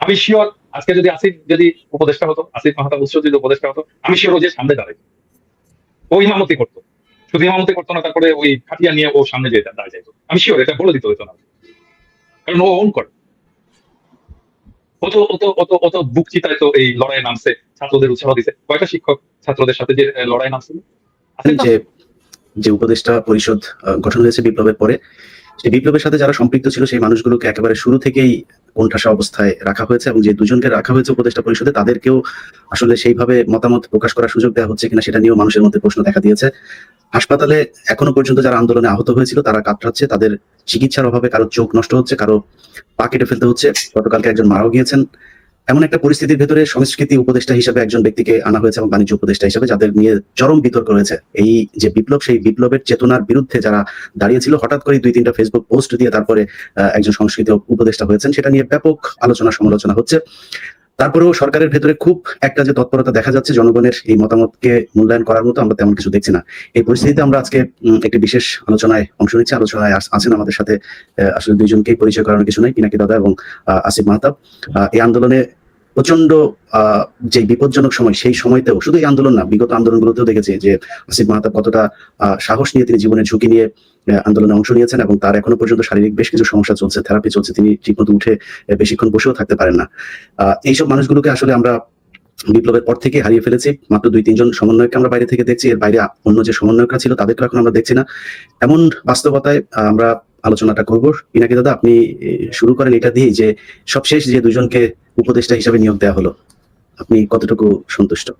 আমি শিওর আজকে যদি আসিফ যদি উপদেষ্টা হতো আসিফ মাহাতা উৎস যদি উপদেষ্টা হতো আমি শিওর যে সামনে দাঁড়াই ও ইমামতি করতো। শুধু ইমামতি করতো না তারপরে ওই খাটিয়া নিয়ে ও সামনে যেয়ে দাঁড়িয়ে যাইতো। আমি শিওর এটা বলে দিতে হতো না। কারণ ও ওন করে। ও তো ও তো ও তো ও তো বুক চিতায় তো এই লড়াইয়ে নামছে ছাত্রদের উৎসাহ দিছে। কয়টা শিক্ষক ছাত্রদের সাথে যে লড়াই নামছিল? যে যে উপদেষ্টা পরিষদ গঠন হয়েছে বিপ্লবের পরে সেই বিপ্লবের সাথে যারা সম্পৃক্ত ছিল, সেই মানুষগুলোকে একেবারে শুরু থেকেই কোণঠাসা অবস্থায় রাখা হয়েছে এবং যে দুজনকে রাখা হয়েছে উপদেষ্টা পরিষদে, তাদেরকেও আসলে সেইভাবে মতামত প্রকাশ করার সুযোগ দেওয়া হচ্ছে কিনা সেটা নিয়েও মানুষের মধ্যে প্রশ্ন দেখা দিয়েছে। হাসপাতালে এখনও পর্যন্ত যারা আন্দোলনে আহত হয়েছিল, তারা কাতরাচ্ছে, তাদের চিকিৎসার অভাবে কারও চোখ নষ্ট হচ্ছে, কারও পা কেটে ফেলতে হচ্ছে। গতকালকে একজন মারাও গিয়েছেন। এমন একটা পরিস্থিতির ভেতরে সংস্কৃতি উপদেষ্টা হিসেবে একজন ব্যক্তিকে আনা হয়েছে এবং বাণিজ্য উপদেষ্টা হিসেবে, যাদের নিয়ে চরম বিতর্ক রয়েছে। এই যে বিপ্লব, সেই বিপ্লবের চেতনার বিরুদ্ধে যারা দাঁড়িয়েছিল, হঠাৎ করে দুই তিনটা ফেসবুক পোস্ট দিয়ে তারপরে একজন সংস্কৃতি উপদেষ্টা হয়েছেন। সেটা নিয়ে ব্যাপক আলোচনা সমালোচনা হচ্ছে। তারপরেও সরকারের ভেতরে খুব একটা যে তৎপরতা দেখা যাচ্ছে, জনগণের এই মতামতকে মূল্যায়ন করার মতো আমরা তেমন কিছু দেখছি না। এই পরিস্থিতিতে আমরা আজকে একটি বিশেষ আলোচনায় অংশ নিচ্ছি। আলোচনায় আছেন আমাদের সাথে আসলে দুইজনকেই পরিচয় করানোর কিছু নাই, পিনাকি দাদা এবং আসিফ মাহতাব। এই আন্দোলনে প্রচণ্ড যে বিপজ্জনক সময়, সেই সময়তেও, শুধু এই আন্দোলন না, বিগত আন্দোলনগুলোতেও দেখেছি যে আসিফ মাহতাব কতটা সাহস নিয়ে তিনি জীবনের ঝুঁকি নিয়ে আন্দোলনে অংশ নিয়েছেন এবং তার এখনও পর্যন্ত শারীরিক বেশ কিছু সমস্যা চলছে, থেরাপি চলছে, তিনি ঠিকমতো উঠে বেশিক্ষণ বসেও থাকতে পারেন না। এইসব মানুষগুলোকে আসলে আমরা বিপ্লবের পর থেকে হারিয়ে ফেলেছি, মাত্র দুই, তিনজন সমন্বয়ককে আমরা বাইরে থেকে দেখছি, এর বাইরে অন্য যে সমন্বয়করা ছিল তাদেরকে এখন আমরা দেখছি না। এমন বাস্তবতায় আমরা আলোচনাটা করব। পিনাকি দাদা আপনি শুরু করেন এটা দিয়ে যে সবশেষ যে দুজনকে উপদেষ্টা হিসাবে নিয়োগ দেওয়া হলো আপনি কতটুকু সন্তুষ্ট?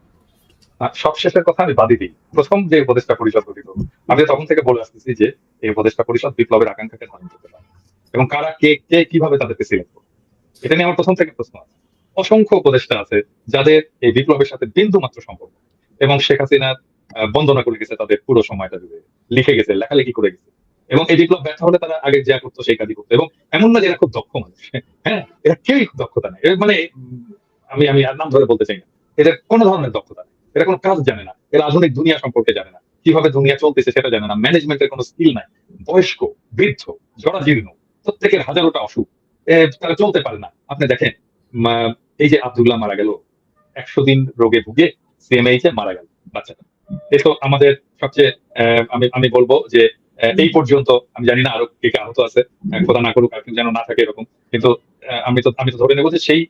সবশেষের কথা আমি বাদই দিই। প্রথম যে উপদেষ্টা পরিষদ গঠিত আমি তখন থেকে বলে আসতেছি যে এই উপদেষ্টা পরিষদ বিপ্লবের আকাঙ্ক্ষাকে ধারণ করতে পারে। এবং কারা কে কে কীভাবে তাদেরকে সিলেক্ট করবে? এটা নিয়ে আমার প্রথম থেকে প্রশ্ন আছে। অসংখ্য উপদেষ্টা আছে যাদের এই বিপ্লবের সাথে বিন্দু মাত্র সম্পর্ক। এবং শেখ হাসিনা আহ, বন্দনা করে গেছে তাদের পুরো সময়টা জুড়ে। লিখে গেছে লেখালেখি করে গেছে। এবং এই বিপ্লব ব্যর্থ হলে তারা আগে যা করতো সেই কাজই করতো। এবং এমন না যে এরা খুব দক্ষ মানুষ। হ্যাঁ এরা কেউই দক্ষতা নেই। মানে আমি আমি আর নাম ধরে বলতে চাই না। এদের কোনো ধরনের দক্ষতা নেই। এরা কোনো কাজ জানে না। এরা আধুনিক দুনিয়া সম্পর্কে জানে না। কীভাবে দুনিয়া চলতেছে সেটা জানে না। ম্যানেজমেন্টের কোনো স্কিল নাই। বয়স্ক, বৃদ্ধ, জরাজীর্ণ, প্রত্যেকের হাজারোটা অসুখ। তারা চলতে পারে না। আপনি দেখেন এই যে আব্দুল্লাহ মারা গেল, একশো দিন রোগে ভুগে সিএমএইচ এ মারা গেল বাচ্চাটা। এ তো আমাদের সবচেয়ে আমি আমি বলব যে এই পর্যন্ত। আমি জানি না আরও কে কে আহত আছে খোদা না করুক যেন না থাকে এরকম। কিন্তু আমি তো আমি তো ধরে নেব যে সেই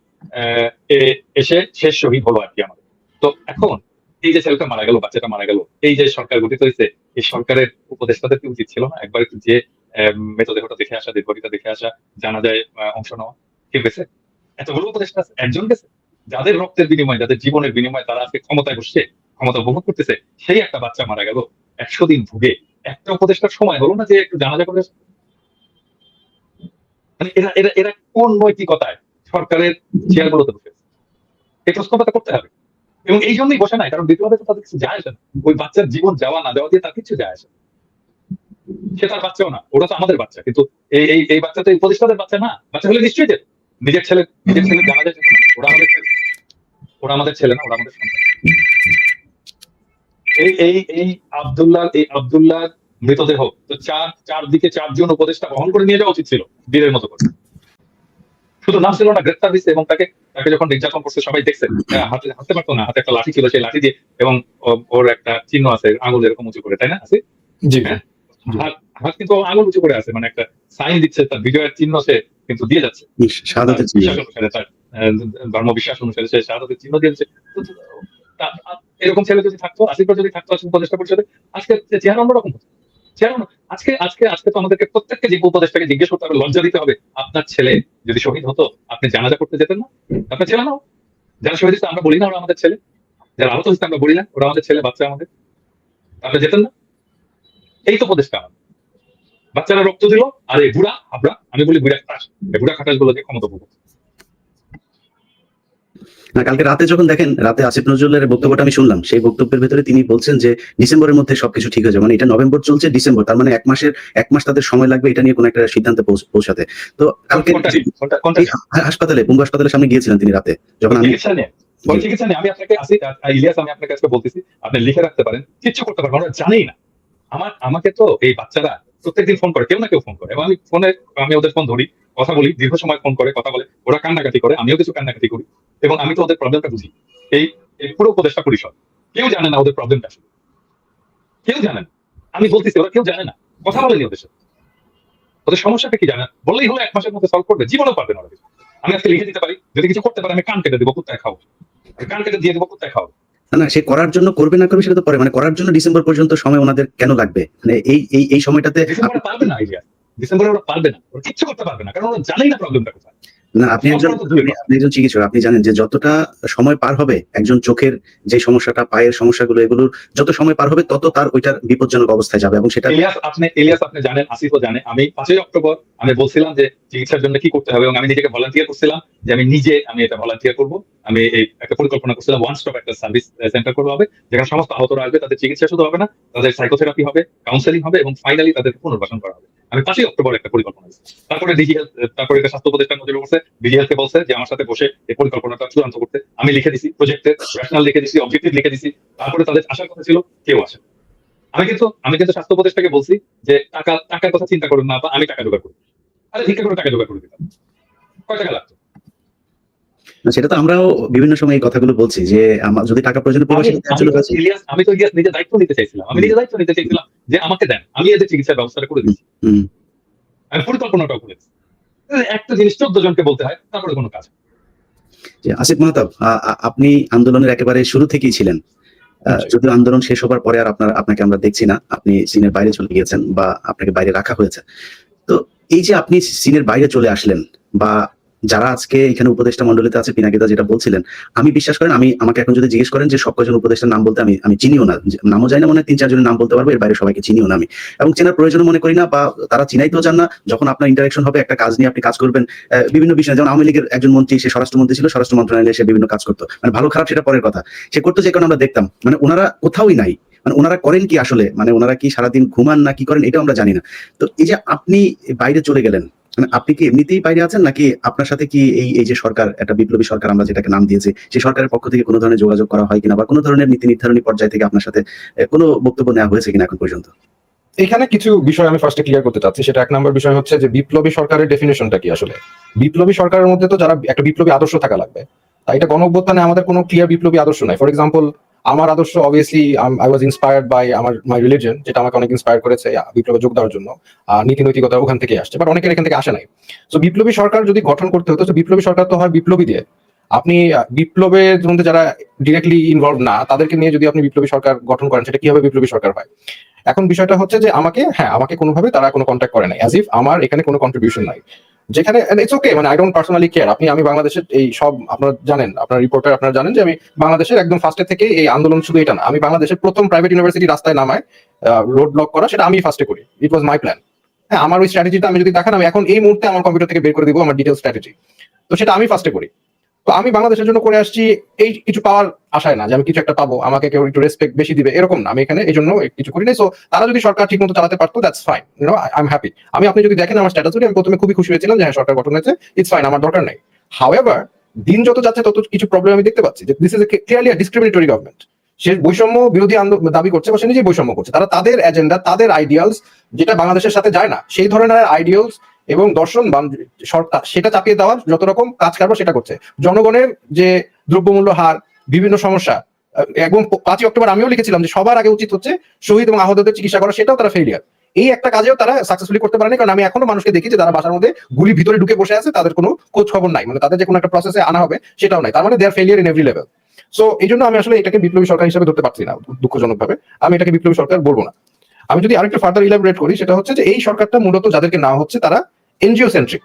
এসে শেষ শহীদ হলো আর কি আমাদের। তো এখন এই যে ছেলেটা মারা গেল, বাচ্চাটা মারা গেল, এই যে সরকার গঠিত হয়েছে, এই সরকারের উপদেষ্টাদের কি উচিত ছিল না একবার একটু যে মৃতদেহটা দেখে আসা দীর্ঘটিটা দেখে আসা, জানা যায় অংশ নেওয়া। ঠিক গেছে? এতগুলো উপদেষ্টা আছে, একজন গেছে। যাদের রক্তের বিনিময়ে, যাদের জীবনের বিনিময়ে তারা আজকে ক্ষমতায় বসছে ক্ষমতা উপভোগ করতেছে, সেই একটা বাচ্চা মারা গেল। একশো দিন ভুগে। একটা উপদেষ্টার সময় হলো না যে একটু জানাজা করে মানে এরা এরা এরা কোন নৈতিকতায় সরকারের চেয়ার গুলোতে বসে এই প্রশ্নটা করতে হবে। এবং এই জন্যই বসে নাই, কারণ বিপ্লবে তো তাদের কিছু যায় আসে না। ওই বাচ্চার জীবন যাওয়া না দেওয়া দিয়ে তার কিছু যায় আসে। সে তার বাচ্চাও না ওটা তো আমাদের বাচ্চা। কিন্তু এই এই এই বাচ্চা তো এই প্রতিষ্ঠানের বাচ্চা না। বাচ্চা হলে নিশ্চয়ই যেত নিজের ছেলে নিজের ছেলে জানা যায়। ওরা আমাদের ছেলে। ওরা আমাদের ছেলে না, ওরা আমাদের সন্তান। এই এই এই আব্দুল্লাহ এই আব্দুল্লাহ মৃতদেহ তো চার চারদিকে চারজন উপদেষ্টা বহন করে নিয়ে যাওয়া উচিত ছিল বীরের মতো করে। শুধু নাম ছিল না গ্রেপ্তার দিচ্ছে এবং তাকে তাকে যখন নির্যাতন করছে সবাই দেখছে। হ্যাঁ, হাতে হাতে পারতো না হাতে একটা লাঠি ছিল সেই লাঠি দিয়ে এবং ওর একটা চিহ্ন আছে আঙুল এরকম উঁচু করে তাই না আছে জি হ্যাঁ। হাত হাত কিন্তু আঙুল উঁচু করে আছে মানে একটা সাইন দিচ্ছে তার বিজয়ের চিহ্ন সে কিন্তু দিয়ে যাচ্ছে। ধর্ম বিশ্বাস অনুসারে সে শাহাদাতের চিহ্ন দিয়েছে এরকম ছেলে যদি থাকতো আসিফ যদি থাকতো আসিফ উপদেষ্টা পরিষদে, আজকে চেহারা অন্যরকম হতো। চেহারা আজকে আজকে আজকে তো আমাদেরকে প্রত্যেককে যে উপদেষ্টাকে জিজ্ঞেস করতে হবে, লজ্জা দিতে হবে, আপনার ছেলে যদি শহীদ হতো, আপনি জানাজা করতে যেতেন না? আপনার ছেলে না? যারা শহীদ হচ্ছে আমরা বলি না ওরা আমাদের ছেলে। যারা আহত হচ্ছে আমরা বলি না, ওরা আমাদের ছেলে, বাচ্চা আমাদের। আপনি যেতেন না? এই তো উপদেষ্টা আমাদের। বাচ্চারা রক্ত দিল, আর এই বুড়া আমরা আমি বলি বুড়া, খাটাস। বুড়া খাটাসগুলো দিয়ে ক্ষমতা না কালকে রাতে যখন দেখেন রাতে আসিফ নজরুলের বক্তব্যটা আমি শুনলাম সেই বক্তব্যের ভেতরে তিনি বলছেন যে ডিসেম্বরের মধ্যে সবকিছু ঠিক হয়ে যাবে। মানে এটা নভেম্বর চলছে ডিসেম্বর তার মানে এক মাসের এক মাস তাদের সময় লাগবে এটা নিয়ে কোনো একটা সিদ্ধান্তে পৌঁছাতে। তো কালকে হাসপাতালে বঙ্গ হাসপাতালের সামনে গিয়েছিলেন তিনি রাতে যখন আমি চিকিৎসা নিয়ে। ওই চিকিৎসা নিয়ে আমি আপনাকে আসি ইলিয়াস আমি আপনাকে আজকে বলতেছি আপনি লিখে রাখতে পারেন কিচ্ছু করতে পারবেন ওরা জানেই না। আমার আমাকে তো এই বাচ্চারা প্রত্যেকদিন ফোন করে কেউ না কেউ ফোন করে। এবং আমি ফোনে আমি ওদের ফোন ধরি কথা বলি দীর্ঘ সময় ফোন করে কথা বলে ওরা কান্নাকাটি করে আমিও কিছু কান্নাকাটি করি। এবং আমি তো ওদের প্রবলেমটা বুঝি। এই পুরো উপদেষ্টা পরিষদ কেউ জানে না ওদের প্রবলেমটা কেউ জানে না। আমি বলতেছি ওরা কেউ জানে না। কথা বলেনি ওদের সাথে। ওদের সমস্যাটা কি জানে বললেই হলো এক মাসের মধ্যে সলভ করবে। জীবনও পারবে না ওরা। আমি আজকে লিখে দিতে পারি যদি কিছু করতে পারে আমি কান কেটে দেবো কোথায় খাও কান কেটে দিয়ে দেবো কোথায় খাও না, না সে করার জন্য করবে না করবে সেটা তো পরে। মানে করার জন্য ডিসেম্বর পর্যন্ত সময় ওনাদের কেন লাগবে? মানে এই এই এই সময়টাতে পারবে না আইডিয়া ডিসেম্বরে ওরা পারবে না। ওরা কিচ্ছু করতে পারবে না কারণ ওরা জানেই না প্রবলেমটা কোথায়। না আপনি একজন আপনি একজন চিকিৎসক আপনি জানেন যে যতটা সময় পার হবে একজন চোখের যে সমস্যাটা পায়ের সমস্যাগুলো এগুলোর যত সময় পার হবে তত তার ওইটার বিপজ্জনক অবস্থায় যাবে এবং সেটা ইলিয়াস আপনি ইলিয়াস আপনি জানেন আসিফও জানে। আমি পাঁচই অক্টোবর আমি বলছিলাম যে চিকিৎসার জন্য কি করতে হবে এবং আমি নিজেকে ভলান্টিয়ার করছিলাম যে আমি নিজে আমি এটা ভলান্টিয়ার করব। আমি এই একটা পরিকল্পনা করছিলাম ওয়ান স্টপ একটা সার্ভিস সেন্টার করব হবে যেখানে সমস্ত আহতরা আসবে তাদের চিকিৎসা শুধু হবে না তাদের সাইকোথেরাপি হবে কাউন্সেলিং হবে এবং ফাইনালি তাদেরকে পুনর্বাসন করা হবে। আমি পাঁচই অক্টোবর একটা পরিকল্পনা তারপরে ডিজি তারপরে এটা স্বাস্থ্য উপদেষ্টা নজরে পড়ছে ডিজি হেলথকে বলছে যে আমার সাথে বসে এই পরিকল্পনাটা চূড়ান্ত করতে। আমি লিখে দিছি প্রজেক্টের রেশনাল লিখে দিছি অবজেক্টিভ লিখে দিছি, তারপরে তাদের আসার কথা ছিল, কেউ আসে আমি কিন্তু আমি কিন্তু স্বাস্থ্য উপদেষ্টাকে বলছি যে টাকা, টাকার কথা চিন্তা করুন না, বা আমি টাকা জোগাড় করি। আরে ভিক্ষা করে টাকা জোগাড় করে দিতাম কয় টাকা লাগতো? সেটা তো আমরাও বিভিন্ন সময় এই কথাগুলো বলছি যে আমার যদি টাকা প্রয়োজন আমি তো যাচ্ছে ইলিয়াস আমি তো ইলিয়াস নিজে দায়িত্ব নিতে চাইছিলাম। আমি নিজে দায়িত্ব নিতে চাইছিলাম যে আমাকে দেন। আমি এদের চিকিৎসার ব্যবস্থাটা করে দিচ্ছি। আমি পরিকল্পনাটাও করে দিচ্ছি। একটা জিনিস চোদ্দ জনকে বলতে হয় তারপরে কোনো কাজ আসিফ মাহতাব আপনি আন্দোলনের একেবারে শুরু থেকেই ছিলেন। যদিও আন্দোলন শেষ হবার পরে আর আপনার আপনাকে আমরা দেখছি না আপনি সিনের বাইরে চলে গিয়েছেন বা আপনাকে বাইরে রাখা হয়েছে। তো এই যে আপনি সিনের বাইরে চলে আসলেন বা যারা আজকে এখানে উপদেষ্টা মন্ডলীতে আছে, পিনাকিদা যেটা বলছিলেন, আমি বিশ্বাস করেন, আমি আমাকে এখন যদি জিজ্ঞেস করেন যে সব কজন উপদেষ্টার নাম বলতে আমি আমি চিনিও না। নামও জানি না, মনে তিন, চারজনের নাম বলতে পারব, এর বাইরে সবাইকে চিনিও না আমি। এবং চেনার প্রয়োজন মনে করি না, বা তারা চিনাইতেও চান না, যখন আপনার ইন্টারাকশন হবে, একটা কাজ নিয়ে আপনি কাজ করবেন বিভিন্ন বিষয়ে, যেমন আওয়ামী লীগের একজন মন্ত্রী, সে স্বরাষ্ট্রমন্ত্রী ছিল, স্বরাষ্ট্র মন্ত্রণালয়ে সে বিভিন্ন কাজ করতো। মানে ভালো, খারাপ সেটা পরের কথা। সে করতো যে কারণে আমরা দেখতাম। মানে ওনারা কোথাওই নাই। মানে ওনারা করেন কি আসলে? মানে ওনারা কি সারাদিন ঘুমান না কি করেন, এটা আমরা জানি না। তো এই যে আপনি বাইরে চলে গেলেন মানে আপনি কি এমনিতেই বাইরে আছেন নাকি আপনার সাথে কি এই এই যে সরকার, একটা বিপ্লবী সরকার আমরা যেটাকে নাম দিয়েছি, সেই সরকারের পক্ষ থেকে কোনো ধরনের যোগাযোগ করা হয় কিনা বা কোনো ধরনের নীতি নির্ধারণী পর্যায় থেকে আপনার সাথে কোনো বক্তব্য নেওয়া হয়েছে কিনা এখন পর্যন্ত? এখানে কিছু বিষয় আমি ফার্স্টে ক্লিয়ার করতে চাচ্ছি। সেটা এক নম্বর বিষয় হচ্ছে যে বিপ্লবী সরকারের ডেফিনেশনটা কি আসলে? বিপ্লবী সরকারের মধ্যে তো যারা একটা বিপ্লবী আদর্শ থাকা লাগবে এটা গণ আমাদের কোনো ক্লিয়ার বিপ্লবী আদর্শ নাই। ফর এক্সাম্পল আমার আদর্শ obviously I was inspired by আমার মাই রিলিজন যেটা আমাকে অনেক ইন্সপায়ার করেছে বিপ্লবে যোগ দেওয়ার জন্য। নীতি নৈতিকতা ওখান থেকে আসছে বাট অনেকের এখান থেকে আসে নাই। তো বিপ্লবী সরকার যদি গঠন করতে হতো তো বিপ্লবী সরকার তো হয় বিপ্লবী দিয়ে। আপনি বিপ্লবের মধ্যে যারা ডিরেক্টলি ইনভলভ না, তাদেরকে নিয়ে যদি আপনি বিপ্লবী সরকার গঠন করেন, সেটা কীভাবে বিপ্লবী সরকার হয়? এখন বিষয়টা হচ্ছে যে, আমাকে হ্যাঁ আমাকে কোনোভাবে তারা কোনো কন্ট্যাক্ট করে নাই অ্যাজ ইফ আমার এখানে কোনো কন্ট্রিবিউশন নাই। যেখানে ইটস ওকে মানে আই ডোন্ট পার্সোনালি কেয়ার আপনি, আমি বাংলাদেশের এই সব, আপনারা জানেন, আপনার রিপোর্টার আপনারা জানেন যে আমি বাংলাদেশের একদম ফার্স্টে থেকে এই আন্দোলন শুধু এটা না, আমি বাংলাদেশের প্রথম প্রাইভেট ইউনিভার্সিটি রাস্তায় নামায় রোড ব্লক করা, সেটা আমি ফার্স্টে করি। ইট ওয়াজ মাই প্ল্যান হ্যাঁ আমার ওই স্ট্র্যাটেজিটা আমি যদি দেখেন, আমি এখন এই মুহূর্তে আমার কম্পিউটার থেকে বের করে দিব আমার ডিটেল স্ট্র্যাটেজি তো সেটা আমি ফার্স্টে করি। তো আমি বাংলাদেশের জন্য করে আসছি, এই কিছু পাওয়ার আশায় না যে আমি কিছু একটা পাবো, আমাকে কেউ একটু রেসপেক্ট বেশি দিবে, এরকম না। আমি এখানে এই জন্য কিছু করি নাই সো তারা যদি সরকার ঠিক মতো চালাতে পারতো that's fine you know I am happy আমি, আপনি যদি দেখেন আমার স্ট্যাটাস আমি প্রথমে খুবই খুশি হয়েছিলাম যে হ্যাঁ সরকার গঠন হয়েছে ইটস ফাইন আমার দরকার নেই। হাউএভার দিন যত যাচ্ছে, তত কিছু প্রবলেম আমি দেখতে পাচ্ছি যে this is clearly discriminatory government সে বৈষম্য বিরোধী আন্দোলন দাবি করছে বা সে নিজেই বৈষম্য করছে। তারা তাদের এজেন্ডা তাদের আইডিয়ালস যেটা বাংলাদেশের সাথে যায় না, সেই ধরনের আইডিয়ালস এবং দর্শন সরকার সেটা চাপিয়ে দেওয়ার যত রকম কাজ কারবার সেটা করছে। জনগণের যে দ্রব্যমূল্য হার, বিভিন্ন সমস্যা এবং পাঁচই অক্টোবর আমিও লিখেছিলাম যে সবার আগে উচিত হচ্ছে শহীদ এবং আহতদের চিকিৎসা করা, সেটাও তারা ফেলিয়ার এই একটা কাজেও তারা সাকসেসফুলি করতে পারেনি, কারণ আমি এখনও মানুষকে দেখি যে তারা বাসার মধ্যে গুলি ভিতরে ঢুকে বসে আছে, তাদের কোনো খোঁজ খবর নাই। মানে তাদের যে কোনো একটা প্রসেসে আনা হবে, সেটাও নাই। তার মানে their failure in every level so এই জন্য আমি আসলে এটাকে বিপ্লবী সরকার হিসেবে ধরতে পারছি না দুঃখজনক ভাবে আমি এটাকে বিপ্লবী সরকার বলব না। আমি যদি আরেকটু ফার্দার ইলাবোরেট করি, সেটা হচ্ছে যে এই সরকারটা মূলত যাদেরকে না হচ্ছে, তারা এনজিও সেন্ট্রিক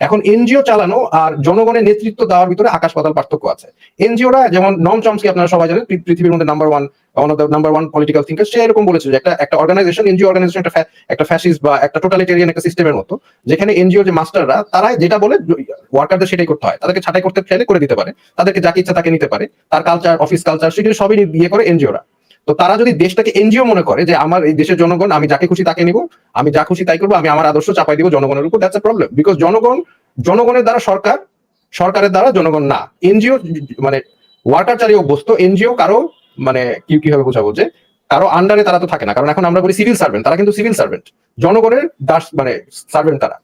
এখন এনজিও চালানো আর জনগণের নেতৃত্ব দেওয়ার ভিতরে আকাশ পাতাল পার্থক্য আছে। এনজিওরা যেমন নম চমস্কি আপনারা সবাই জানেন পৃথিবীর মধ্যে number one one of the number one political thinker সে এরকম বলেছে যে একটা একটা অর্গানাইজেশন এনজিও অর্গানাইজেশন একটা একটা ফ্যাসিস্ট বা একটা টোটালিটেরিয়ান একটা সিস্টেমের মতো, যেখানে এনজিও যে মাস্টাররা তারা যেটা বলে ওয়ার্কারদের সেটাই করতে হয়। তাদেরকে ছাঁটাই করতে চাইলে করে দিতে পারে। তাদেরকে যাকে ইচ্ছা তাকে নিতে পারে। তার কালচার অফিস কালচার সেগুলো সবই ইয়ে করে, এনজিওরা। তো তারা যদি দেশটাকে এনজিও মনে করে যে আমার এই দেশের জনগণ, আমি যাকে খুশি তাকে নিব, আমি যা খুশি তাই করব, আমি আমার আদর্শ চাপাই দিব জনগণের উপর দ্যাটস এ প্রবলেম বিকজ জনগণ, জনগণের দ্বারা সরকার, সরকারের দ্বারা জনগণ না। এনজিও মানে ওয়ার্কার চালিয়ে অভ্যস্ত, এনজিও কারও মানে কি, কীভাবে বোঝাবো যে, কারও আন্ডারে তারা তো থাকে না। কারণ এখন আমরা বলি সিভিল সার্ভেন্ট তারা কিন্তু সিভিল সার্ভেন্ট জনগণের দাস মানে সার্ভেন্ট তারা।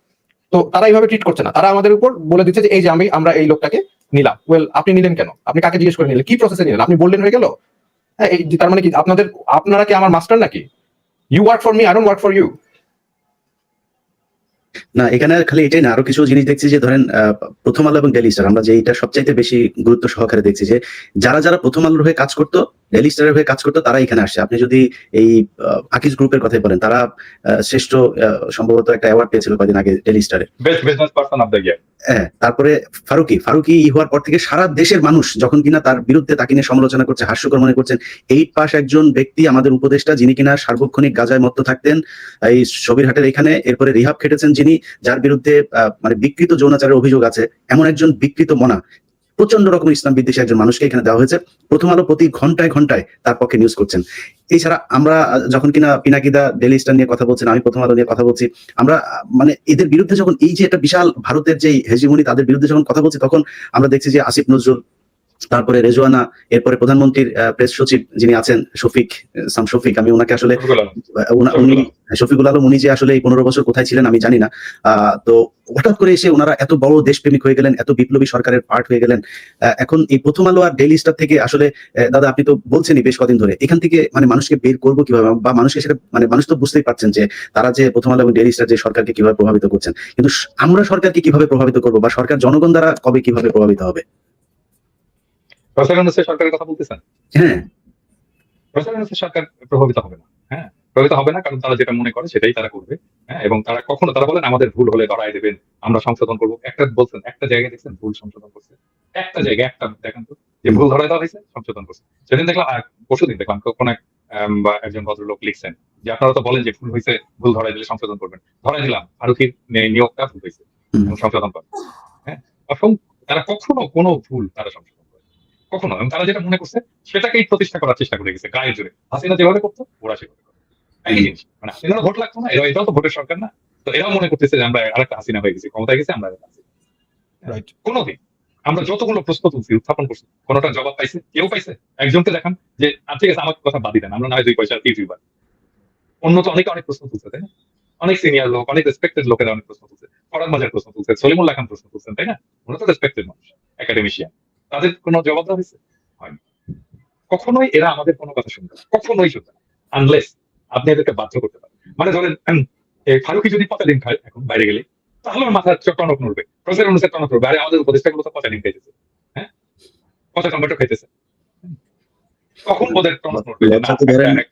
তো তারা এইভাবে ট্রিট করছে না। তারা আমাদের উপর বলে দিচ্ছে যে, এই যে আমি, আমরা এই লোকটাকে নিলাম। ওয়েল আপনি নিলেন কেন? আপনি কাকে জিজ্ঞেস করে নিলেন? কি প্রসেসে নিলেন? আপনি বললেন হয়ে গেল? হ্যাঁ, এই তার মানে কি আপনাদের আপনারা কি আমার মাস্টার নাকি? You work for me I don't work for you না এখানে খালি এটাই না আরও কিছু জিনিস দেখছি যে ধরেন প্রথম আলো এবং ডেলি স্টার আমরা যে এটা সবচাইতে বেশি গুরুত্ব সহকারে দেখছি যে যারা যারা প্রথম আলোর হয়ে কাজ করতো ডেলি স্টারের হয়ে কাজ করতো তারা এখানে আসছে আপনি যদি এই আকিজ গ্রুপের কথাই বলেন তারা শ্রেষ্ঠ সম্ভবত একটা অ্যাওয়ার্ড পেয়েছিল কদিন আগে ডেলি স্টারে best business person of the year হ্যাঁ তারপরে ফারুকি ফারুকি ই হওয়ার পর থেকে সারা দেশের মানুষ যখন কিনা তার বিরুদ্ধে তাকে নিয়ে সমালোচনা করছে হাস্যকর মনে করছেন এইট পাস একজন ব্যক্তি আমাদের উপদেষ্টা যিনি কিনা সার্বক্ষণিক গাজায় মত্ত থাকতেন এই সবিরহাটের এখানে এরপরে রিহাব খেটেছেন যিনি যার বিরুদ্ধে মানে বিকৃত যৌনাচারের অভিযোগ আছে এমন একজন বিকৃত মনা প্রচণ্ড রকম ইসলাম বিদ্বেষী একজন মানুষকে এখানে দেওয়া হয়েছে। প্রথম আলো প্রতি ঘন্টায় ঘন্টায় তার পক্ষে নিউজ করছেন। এছাড়া আমরা যখন কিনা পিনাকিদা ডেলি স্টার নিয়ে কথা বলছেন, আমি প্রথম আলো নিয়ে কথা বলছি, আমরা মানে এদের বিরুদ্ধে যখন এই যে একটা বিশাল ভারতের যে হেজিমনি তাদের বিরুদ্ধে যখন কথা বলছি, তখন আমরা দেখছি যে আসিফ নজরুল তারপরে রেজওয়ানা এরপরে প্রধানমন্ত্রীর প্রেস সচিব যিনি আছেন শফিক সাম শফিক আমি ওনাকে আসলে উনি শফিকুল আলম। উনি যে আসলে এই পনেরো বছর কোথায় ছিলেন আমি জানি না। আহ, তো হঠাৎ করে এসে ওনারা এত বড় দেশপ্রেমিক হয়ে গেলেন এত বিপ্লবী সরকারের পার্ট হয়ে গেলেন। এখন এই প্রথম আলো আর ডেইলি স্টার থেকে আসলে দাদা আপনি তো বলছেনই বেশ কদিন ধরে এখান থেকে মানে মানুষকে বের করব কীভাবে? বা মানুষকে সেটা মানে মানুষ তো বুঝতেই পারছেন যে তারা যে প্রথম আলো এবং ডেইলি স্টার যে সরকারকে কীভাবে প্রভাবিত করছেন। কিন্তু আমরা সরকারকে কীভাবে প্রভাবিত করব? বা সরকার জনগণ দ্বারা কবে কীভাবে প্রভাবিত হবে? প্রচারণা সরকারের কথা বলতেছেন? হ্যাঁ। সরকার প্রভাবিত হবে না হ্যাঁ? প্রভাবিত হবে না কারণ তারা যেটা মনে করে সেটাই তারা করবে হ্যাঁ? এবং তারা কখনো তারা বলেন আমাদের ভুল হলে ধরায় দেবেন আমরা সংশোধন করব। একটা বলছেন একটা জায়গায় দেখছেন ভুল সংশোধন করছে। একটা জায়গায় একটা দেখেন তো যে ভুল ধরায় দেওয়া হয়েছে সংশোধন করছে। সেদিন দেখলাম আর পরশু দিন দেখলাম কোন এক বা একজন ভদ্রলোক লিখছেন যে আপনারা তো বলেন যে ভুল হয়েছে ভুল ধরাই দিলে সংশোধন করবেন। ধরাই দিলাম ফারুকির নে- নিয়োগটা ভুল হয়েছে সংশোধন করেন হ্যাঁ? তারা কখনো কোনো ভুল তারা সংশোধন। কখনো এবং তারা যেটা মনে করছে সেটাকেই প্রতিষ্ঠা করার চেষ্টা করে গেছে গায়ের জোরে হাসিনা যেভাবে করতো ওরা সেভাবে করতো। একই জিনিস। মানে হাসিনারও ভোট লাগতো না এরা এটাও তো ভোটের সরকার না। তো এরাও মনে করতেছে যে আমরা আরেকটা হাসিনা হয়ে গেছি ক্ষমতায় গেছে আমরা রাইট কোনোদিন। আমরা যতগুলো প্রশ্ন তুলছি উত্থাপন করছি কোনোটা জবাব পাইছে? কেউ পাইছে? একজনকে দেখান যে আচ্ছা ঠিক আছে আমার কথা বাদই দেন আমরা না হয় দুই পয়সা ইউটিউবার অন্য তো অনেকে অনেক প্রশ্ন তুলছে তাই না? অনেক সিনিয়র লোক অনেক রেসপেক্টেড লোকেরা অনেক প্রশ্ন তুলছে। ফরাদ মাজার প্রশ্ন তুলছে সলিমুল্লাহ খান প্রশ্ন তুলছেন তাই না? ওরা তো রেসপেক্টেড মানুষ একাডেমিশিয়ান তাদের কোনো জবাব দেওয়া হয়েছে? হয়নি। কখনোই এরা আমাদের কোনো কথা শুনবে কখনোই শুনবে আনলেস আপনি এদেরকে বাধ্য করতে পারেন। মানে ধরেন ফারুকি যদি পাতা ডিম খায় এখন বাইরে গেলে, তাহলে আমার মাথার টনক নড়বে। প্রচার অনুসারে টনক নড়বে। আরে আমাদের উপদেষ্টাগুলো তো পাতা ডিম খাইতেছে। হ্যাঁ? পচা টমেটো খাইতেছে। তখন ওদের না,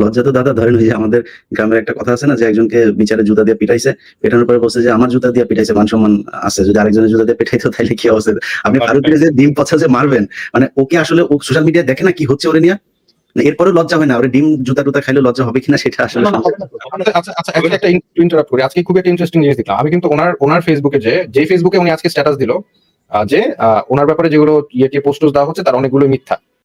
লজ্জা তো দাদা ধরেন ওই যে আমাদের গ্রামের একটা কথা আছে না যে একজনকে বিচারে জুতা দিয়ে পিটাইছে পেটানোর পরে বলছে যে আমার জুতা দিয়ে পিটাইছে মান সম্মান আছে যদি আরেকজনের জুতা দিয়ে পিটাইতো তাহলে কি অবস্থা? আপনি যে ডিম পচা যে মারবেন মানে ওকে আসলে ও সোশ্যাল মিডিয়া দেখে না কি হচ্ছে ওরে নিয়ে? না, এরপরেও লজ্জা হয় না ওরে ডিম জুতা টুতা খাইলে লজ্জা হবে কিনা সেটা আসলে হবে না তো। আচ্ছা আচ্ছা একটা ইন্টারাপ্ট করি। আজকে খুব একটা ইন্টারেস্টিং জিনিস দেখলাম আমি কিন্তু ওনার ওনার ফেসবুকে যে যে ফেসবুকে উনি আজকে স্ট্যাটাস দিল যে আহ, ওনার ব্যাপারে যেগুলো ইয়ে পোস্ট দেওয়া হচ্ছে তার অনেকগুলো মিথ্যা।